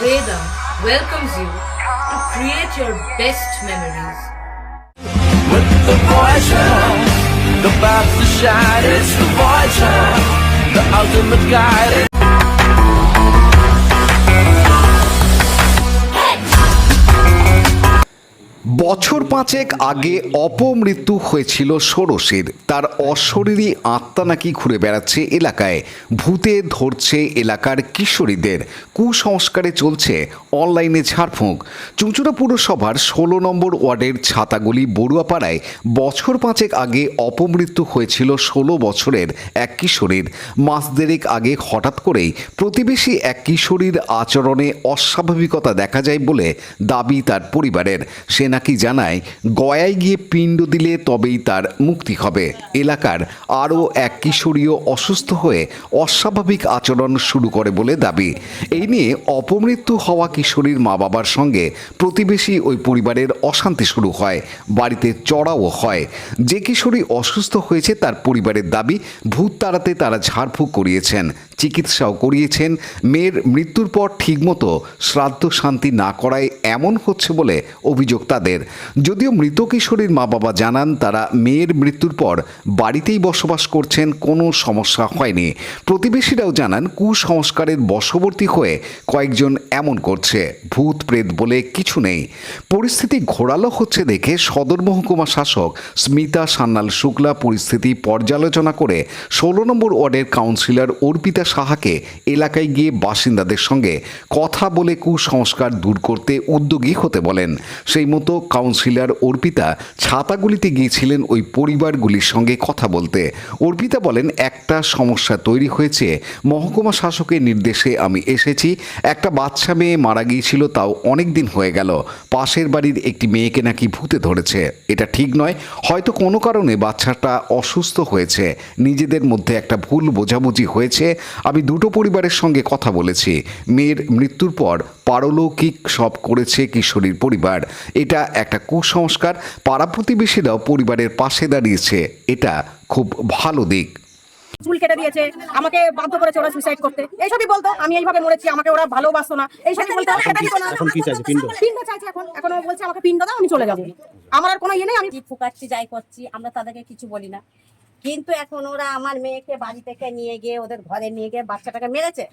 Veda welcomes you to create your best memories. with the Voyager. The path to shine, it's the Voyager. The ultimate guide. বছর পাঁচেক আগে অপমৃত্যু হয়েছিল ষোড়শীর। তার অশরীরী আত্মা নাকি ঘুরে বেড়াচ্ছে এলাকায়। ভূতে ধরছে এলাকার কিশোরীদের। কুসংস্কারে চলছে অনলাইনে ঝাড়ফুঁক। চুঁচুড়া পুরসভার ষোলো নম্বর ওয়ার্ডের ছাতাগুলি বড়ুয়াপাড়ায় বছর পাঁচেক আগে অপমৃত্যু হয়েছিল ষোলো বছরের এক কিশোরীর। মাস দেড়েক আগে হঠাৎ করেই প্রতিবেশী এক কিশোরীর আচরণে অস্বাভাবিকতা দেখা যায় বলে দাবি তার পরিবারের। সে নাকি জানায়, গয়ায় গিয়ে পিণ্ড দিলে তবেই তার মুক্তি হবে। এলাকার আরও এক কিশোরীও অসুস্থ হয়ে অস্বাভাবিক আচরণ শুরু করে বলে দাবি। এই নিয়ে অপমৃত্যু হওয়া কিশোরীর মা বাবার সঙ্গে প্রতিবেশী ওই পরিবারের অশান্তি শুরু হয়, বাড়িতে চড়াও হয়। যে কিশোরী অসুস্থ হয়েছে তার পরিবারের দাবি, ভূত তাড়াতে তারা ঝাড়ফুঁক করিয়েছেন, চিকিৎসাও করিয়েছেন। মেয়ের মৃত্যুর পর ঠিকমতো শ্রাদ্ধ শান্তি না করায় এমন হচ্ছে বলে অভিযোগ তাদের। যদিও মৃত কিশোরীর মা বাবা জানান, তারা মেয়ের মৃত্যুর পর বাড়িতেই বসবাস করছেন, কোনো সমস্যা হয়নি। প্রতিবেশীরাও জানান, কুসংস্কারের বশবর্তী হয়ে কয়েকজন এমন করছে। ভূত, প্রেত বলে কিছু নেই। পরিস্থিতি ঘোরালো হচ্ছে দেখে সদর মহকুমা শাসক স্মিতা সান্যাল শুক্লা পরিস্থিতি পর্যালোচনা করে ষোলো নম্বর ওয়ার্ডের কাউন্সিলর অর্পিতা সাহাকে এলাকায় গিয়ে বাসিন্দাদের সঙ্গে কথা বলে কুসংস্কার দূর করতে উদ্যোগী হতে বলেন। সেই মতো কাউন্সিলর অর্পিতা ছাতাগুলিতে গিয়েছিলেন ওই পরিবারগুলির সঙ্গে কথা বলতে। অর্পিতা বলেন, একটা সমস্যা তৈরি হয়েছে। মহকুমা শাসকের নির্দেশে আমি এসেছি। একটা বাচ্চা মেয়ে মারা গিয়েছিল, তাও অনেক দিন হয়ে গেল। পাশের বাড়ির একটি মেয়েকে নাকি ভূতে ধরেছে। এটা ঠিক নয়। হয়তো কোনো কারণে বাচ্চাটা অসুস্থ হয়েছে। নিজেদের মধ্যে একটা ভুল বোঝাবুঝি হয়েছে। আমি দুটো পরিবারের সঙ্গে কথা বলেছি। মেয়ের মৃত্যুর পর পারলৌকিক সব করেছে কিশোরীর পরিবার। এটা একটা কুসংস্কার পাড়া প্রতিবেশীরাও পরিবারের পাশে দাঁড়িয়েছে। এটা খুব ভালো দিক। চুল কেটে দিয়েছে আমাকে বাধ্য করেছে ওরা সুইসাইড করতে। এইসবই বলতো আমি এইভাবে মরেছি আমাকে ওরা ভালোবাসতো না। এইসবই বলতো দিত না এখন কি চাইছে পিণ্ড? পিণ্ড চাইছে এখন। এখন বলছে আমাকে পিণ্ড দাও আমি চলে যাব। আমার আর কোনো ইয়ে নেই আমি কি ফুকাচ্ছি যাই করছি আমরা তাদেরকে কিছু বলি না। কিন্তু এখন ওরা আমার মেয়েকে বাড়ি থেকে নিয়ে গিয়ে ওদের ঘরে নিয়ে গিয়ে বাচ্চাটাকে মেরেছে।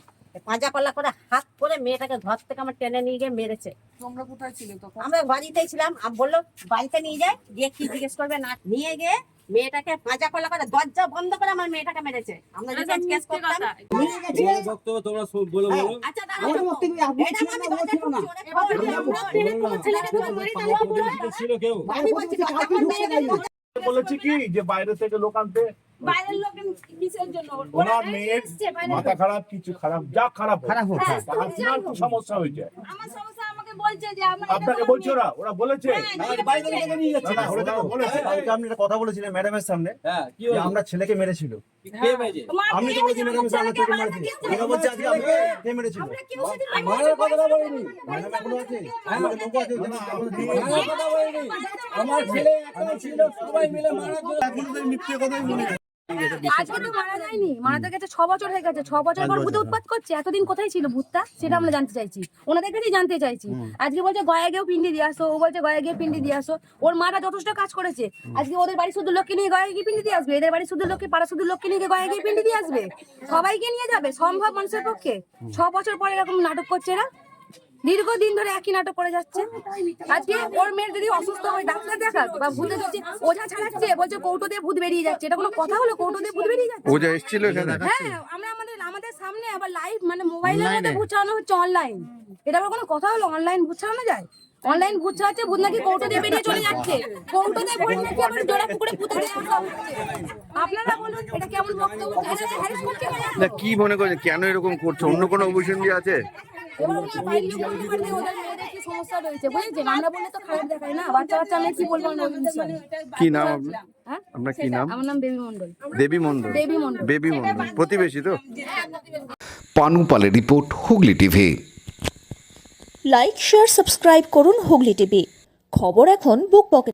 পাঁজা কল্লা করে হাত করে মেয়েটাকে ঘর থেকে আমার টেনে নিয়ে গিয়ে মেরেছে। তোমরা কোথায় ছিলে তখন? আমরা বাড়িতেই ছিলাম। বলল বাড়িতে নিয়ে যায় গিয়ে কি জিজ্ঞেস করবে না? নিয়ে গিয়ে মেয়েটাকে পাঁজা কল্লা করে দরজা বন্ধ করে আমার মেয়েটাকে মেরেছে। আমরা যদি কেস করতাম নিয়ে গেছে বক্তব্য তোমরা সব বলো আচ্ছা দাঁড়াও। ছিল কেউ। বলছি, কি যে বাইরে থেকে লোক আনতে বাইরের লোক কিসের জন্য? ওনার মেয়ের মাথা খারাপ কিছু খারাপ যা খারাপ খারাপ তার final কি সমস্যা হয়েছে? আমার বলছে যে আমার আপনাকে বলছে ওরা ওরা বলেছে। না, না, ওরা যখন বলেছে কালকে আপনি একটা কথা বলেছিলেন ম্যাডামের সামনে হ্যাঁ যে আমরা ছেলেকে মেরেছিল। আপনি তো ম্যাডামের সামনে থেকে বলছে আজকে কে মেরেছিল মারার কথাটা বলিনি। ম্যাডাম এখনও আছে আমাদের লোক আছে যে না, আমাদের দিয়ে মারার কথা বলিনি। আমার ছেলে একা ছিল সবাই মিলে মারার জন্য। এখনও তো মিথ্যে কথাই মনে হয়। আজকে তো মারা যায়নি। মারা গেছে ছ বছর হয়ে গেছে ছ বছর পর ভূতে উৎপাত করছে। এতদিন কোথায় ছিল ভূতটা? সেটা আমরা জানতে চাইছি। ওনাদের কাছেই জানতে চাইছি। আজকে বলছে গয়া গিয়েও পিন্ডি দিয়ে আসো। ও বলছে গয়া গিয়ে পিন্ডি দিয়ে আসো। ওর মারা যথেষ্ট কাজ করেছে। আজকে ওদের বাড়ি শুধু লোককে নিয়ে গয়া গিয়ে পিন্ডি দিয়ে আসবে? এদের বাড়ি শুধু লোককে পাড়া শুধু লোককে নিয়ে গয়া গিয়ে পিন্ডি দিয়ে আসবে? সবাইকে নিয়ে যাবে? সম্ভব মানুষের পক্ষে? ছ বছর পর এরকম নাটক করছে এরা? দীর্ঘদিন ধরে একই নাটক করে যাচ্ছে আজকে ওর মেয়ের যদি অসুস্থ হয় ডাক্তার দেখাক বা ভূতে যাচ্ছে ওঝা ছাড়াচ্ছে বলছে কৌটো দিয়ে ভূত বেরিয়ে যাচ্ছে এটা কোনো কথা হলো কৌটো দিয়ে ভূত বেরিয়ে যাচ্ছে ওজা এসেছিল এখানে হ্যাঁ আমরা আমাদের আমাদের সামনে আবার লাইভ মানে মোবাইলের মধ্যে ভূত ছাড়ানো হচ্ছে অনলাইন এটা আবার কোনো কথা হলো অনলাইন ভূত ছাড়ানো যায় অনলাইন ভূত ছাড়াচ্ছে ভূত নাকি কৌটো দিয়ে বেরিয়ে চলে যাচ্ছে কৌটো দিয়ে ভূত নাকি আবার জোড়া পুকুরে পুঁতে দিয়ে আসা হচ্ছে আপনারা বলুন এটা কেমন বক্তব্য এটা হ্যারেস করছে কেন? কি মনে করছেন কেন এরকম করছে অন্য কোনো অভিসন্ধি আছে এবার ওরা বাইরে লোক বলতে পারবে ওদের মেয়েদের কি সমস্যা রয়েছে? বুঝেছেন আমরা বললে তো খারাপ দেখায় না। বাচ্চা বাচ্চা আমি কি বলব আমরা বিষয়ে? কি নাম আপনার? হ্যাঁ আপনার কি নাম? আমার নাম বেবি মন্ডল দেবী মন্ডল বেবি মন্ডল বেবি মন্ডল প্রতিবেশী তো? পানু পালের report Hooghly TV. Like share subscribe করুন হুগলি টিভি। খবর এখন book pocket